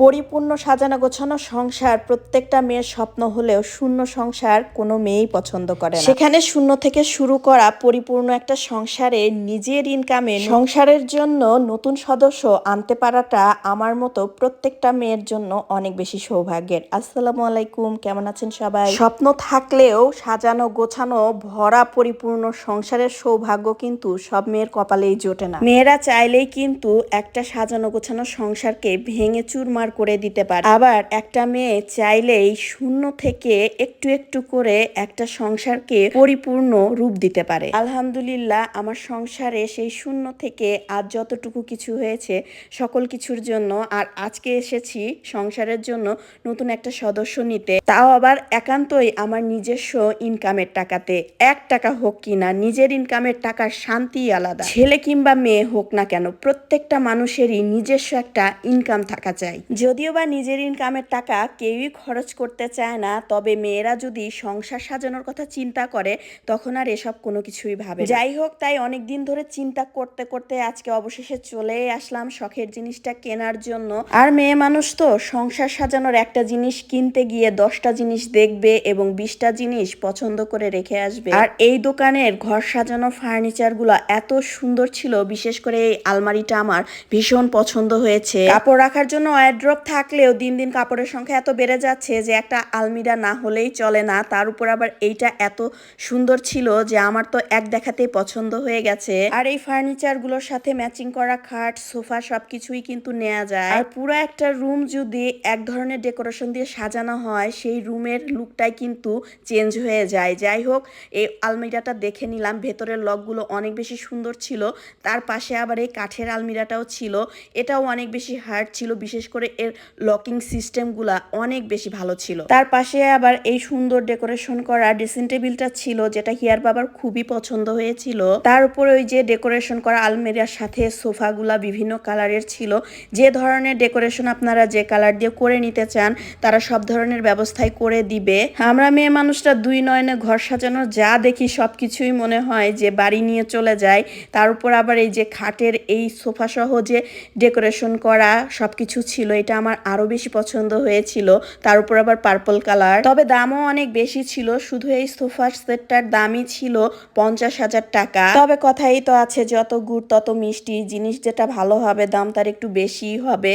পরিপূর্ণ সাজানো গোছানো সংসার, প্রত্যেকটা মেয়ের স্বপ্ন হলেও শূন্য সংসার কোনো মেয়েই পছন্দ করে সেখানে শূন্য থেকে শুরু করা পরিপূর্ণ একটা সংসারে নিজের ইনকামে সংসারের জন্য নতুন সদস্য আনতে পারাটা আমার মতো প্রত্যেকটা মেয়ের জন্য অনেক বেশি সৌভাগ্যের। আসসালামু আলাইকুম, কেমন আছেন সবাই? স্বপ্ন থাকলেও সাজানো গোছানো ভরা পরিপূর্ণ সংসারের সৌভাগ্য কিন্তু সব মেয়ের কপালেই জোটে না। মেয়েরা চাইলেই কিন্তু একটা সাজানো গোছানো সংসারকে ভেঙে চুরমার করে দিতে পারে। আবার একটা মেয়ে চাইলেই শূন্য থেকে একটু একটু করে একটা সংসারকে পরিপূর্ণ রূপ দিতে পারে। আলহামদুলিল্লাহ, আমার সংসারে সেই শূন্য থেকে আজ যতটুকু কিছু হয়েছে সকল কিছুর জন্য, আর আজকে এসেছি সংসারের জন্য নতুন একটা সদস্য নিতে। তাও আবার একান্তই আমার নিজস্ব ইনকামের টাকাতে। এক টাকা হোক কিনা নিজের ইনকামের টাকার শান্তি আলাদা। ছেলে কিংবা মেয়ে হোক না কেন, প্রত্যেকটা মানুষেরই নিজস্ব একটা ইনকাম থাকা চাই। যদিও বা নিজের ইনকামের টাকা কেউই খরচ করতে চায় না, তবে মেয়েরা যদি সংসার সাজানোর কথা চিন্তা করে, তখন আর এসব কোনো কিছুই ভাবে যাই হোক, তাই অনেক দিন ধরে চিন্তা করতে করতে আজকে অবশেষে চলে আসলাম শখের জিনিসটা কেনার জন্য। আর মেয়ে মানুষ তো, সংসার সাজানোর একটা জিনিস কিনতে গিয়ে দশটা জিনিস দেখবে এবং বিশটা জিনিস পছন্দ করে রেখে আসবে। আর এই দোকানের ঘর সাজানো ফার্নিচারগুলো এত সুন্দর ছিল, বিশেষ করে এই আলমারিটা আমার ভীষণ পছন্দ হয়েছে। কাপড় রাখার জন্য ওয়ারড্রপ থাকলেও দিন দিন কাপড়ের সংখ্যা এত বেড়ে যাচ্ছে যে একটা আলমিরা না হলেই চলে না। তার উপর আবার এইটা এত সুন্দর ছিল যে আমার তো এক দেখাতেই পছন্দ হয়ে গেছে। আর এই ফার্নিচারগুলোর সাথে ম্যাচিং করা খাট, সোফা সবকিছুই কিন্তু নেওয়া যায়। আর পুরো একটা রুম যদি এক ধরনের ডেকোরেশন দিয়ে সাজানো হয়, সেই রুমের লুকটাই কিন্তু চেঞ্জ হয়ে যায়। যাই হোক, এই আলমিরাটা দেখে নিলাম। ভেতরের লকগুলো অনেক বেশি সুন্দর ছিল। তার পাশে আবার এই কাঠের আলমিরাটাও ছিল। এটাও অনেক বেশি হার্ড ছিল, বিশেষ করে এর লকিং সিস্টেমগুলা অনেক বেশি ভালো ছিল। তার পাশে আবার এই সুন্দর ডেকোরেশন করা ড্রেসিং টেবিলটা ছিল, যেটা হিয়ার বাবার খুবই পছন্দ হয়েছিল। তার উপরে ওই যে ডেকোরেশন করা আলমেরিয়ার সাথে সোফাগুলা বিভিন্ন কালারের ছিল। যে ধরনের ডেকোরেশন আপনারা যে কালার দিয়ে করে নিতে চান, তারা সব ধরনের ব্যবস্থাই করে দিবে। আমরা মেয়ে মানুষটা দুই নয়নে ঘর সাজানোর যা দেখি সবকিছুই মনে হয় যে বাড়ি নিয়ে চলে যায়। তার উপর আবার এই যে খাটের এই সোফা সহ যে ডেকোরেশন করা সবকিছু ছিল এটা আমার আরও বেশি পছন্দ হয়েছিল। তার উপর আবার পার্পল কালার তবে দামও অনেক বেশি ছিল। শুধু এই সোফা সেটটার দামই ছিল পঞ্চাশ হাজার টাকা। তবে কথাই তো আছে, যত গুড় তত মিষ্টি। জিনিস যেটা ভালো হবে, দাম তার একটু বেশি হবে।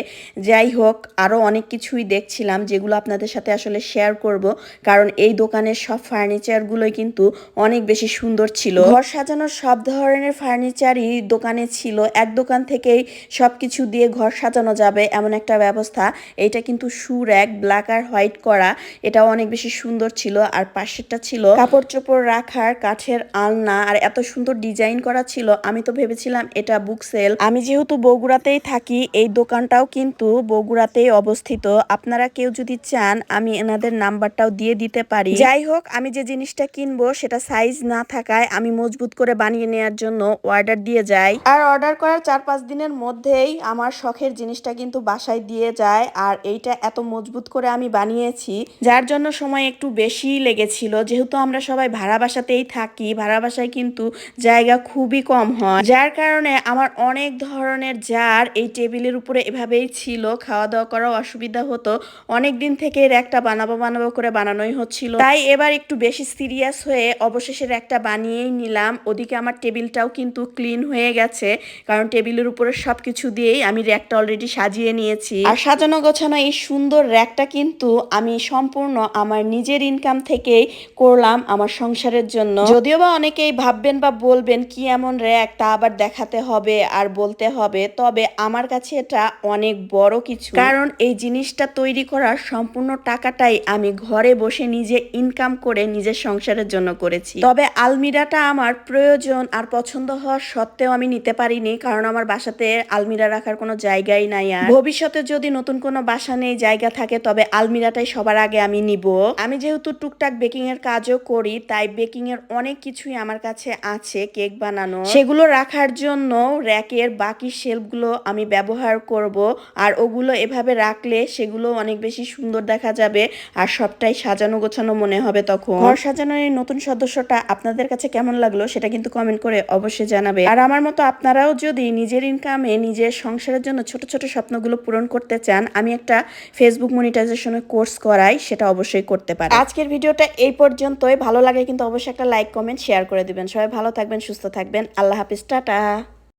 যাই হোক, আরও অনেক কিছুই দেখছিলাম যেগুলো আপনাদের সাথে আসলে শেয়ার করব। কারণ এই দোকানের সব ফার্নিচারগুলোই কিন্তু অনেক বেশি সুন্দর ছিল। ঘর সাজানোর সব ধরনের ফার্নিচারই দোকানে ছিল। এক দোকান থেকেই সবকিছু দিয়ে ঘর সাজানো যাবে, এমন একটা ব্যবস্থা এটা কিন্তু সুর এক ব্ল্যাক আর হোয়াইট করা, এটাও অনেক বেশি সুন্দর ছিল। আর পাশেরটা ছিল কাপড় চোপড় রাখার কাঠের আলনা, আর এত সুন্দর ডিজাইন করা ছিল। আমি তো ভেবেছিলাম এটা বুক সেল আমি যেহেতু বগুড়াতেই থাকি, এই দোকানটাও কিন্তু বগুড়াতেই অবস্থিত। আপনারা কেউ যদি চান, আমি এনাদের নাম্বারটাও দিয়ে দিতে পারি। যাই হোক, আমি যে জিনিসটা কিনবো, সেটা সাইজ না থাকায় আমি মজবুত করে বানিয়ে নেওয়ার জন্য অর্ডার দিয়ে যাই। আর অর্ডার করার চার পাঁচ দিনের মধ্যেই আমার শখের জিনিসটা কিন্তু বাসায় দিয়ে যায় আর এইটা এত মজবুত করে আমি বানিয়েছি, যার জন্য সময় একটু বেশি লেগেছিল। যেহেতু আমরা সবাই ভাড়া বাসাতেই থাকি, ভাড়া বাসায় কিন্তু জায়গা খুবই কম হয়। যার কারণে আমার অনেক ধরনের জার এই টেবিলের উপরে এভাবেই ছিল। খাওয়া দাওয়া করাও অসুবিধা হতো। অনেক দিন থেকে একটা বানাবো বানাবো করে বানানোই হচ্ছিল। তাই এবার একটু বেশি সিরিয়াস হয়ে অবশেষে একটা বানিয়েই নিলাম। ওদিকে আমার টেবিলটাও কিন্তু ক্লিন হয়ে গেছে, কারণ টেবিলের উপরে সবকিছু দিয়েই আমি র্যাকটা অলরেডি সাজিয়ে নিয়েছি। আর সাজানো গোছানো এই সুন্দর র্যাকটা কিন্তু আমি সম্পূর্ণ আমার নিজের ইনকাম থেকেই করলাম আমার সংসারের জন্য। যদিও বা অনেকেই ভাববেন বা বলবেন, কি এমন র্যাক? তা আবার দেখাতে হবে আর বলতে হবে। তবে আমার কাছে এটা অনেক বড় কিছু। কারণ এই জিনিসটা তৈরি করার সম্পূর্ণ টাকাটাই আমি ঘরে বসে নিজে ইনকাম করে নিজের সংসারের জন্য করেছি। তবে আলমিরাটা আমার প্রয়োজন আর পছন্দ হওয়ার সত্ত্বেও আমি নিতে পারিনি, কারণ আমার বাসাতে আলমিরা রাখার কোনো জায়গাই নাই আর। ভবিষ্যতে যদি নতুন কোনো বাসা নেই, জায়গা থাকে, তবে আলমিরাটাই সবার আগে আমি নিব। আমি যেহেতু টুকটাক বেকিং এর কাজও করি, তাই বেকিং এর অনেক কিছুই আমার কাছে আছে, কেক বানানো। সেগুলো রাখার জন্য র্যাকের বাকি শেলফগুলো আমি ব্যবহার করব, আর ওগুলো এভাবে রাখলে সেগুলো অনেক বেশি সুন্দর দেখা যাবে, আর সবটাই সাজানো গোছানো মনে হবে তখন। ঘর সাজানোর এই নতুন সদস্যটা আপনাদের কাছে কেমন লাগল সেটা কিন্তু কমেন্ট করে অবশ্যই জানাবে। আর আমার মতো আপনারাও যদি নিজের ইনকামে নিজের সংসারের জন্য ছোট ছোট স্বপ্নগুলো পূরণ করতে করতে চান, আমি একটা ফেসবুক মনিটাইজেশনের কোর্স করাই, সেটা অবশ্যই করতে পারেন। আজকের ভিডিওটা এই পর্যন্তই। ভালো লাগে কিন্তু অবশ্যই একটা লাইক কমেন্ট শেয়ার করে দিবেন। সবাই ভালো থাকবেন, সুস্থ থাকবেন। আল্লাহ হাফিজ, টাটা।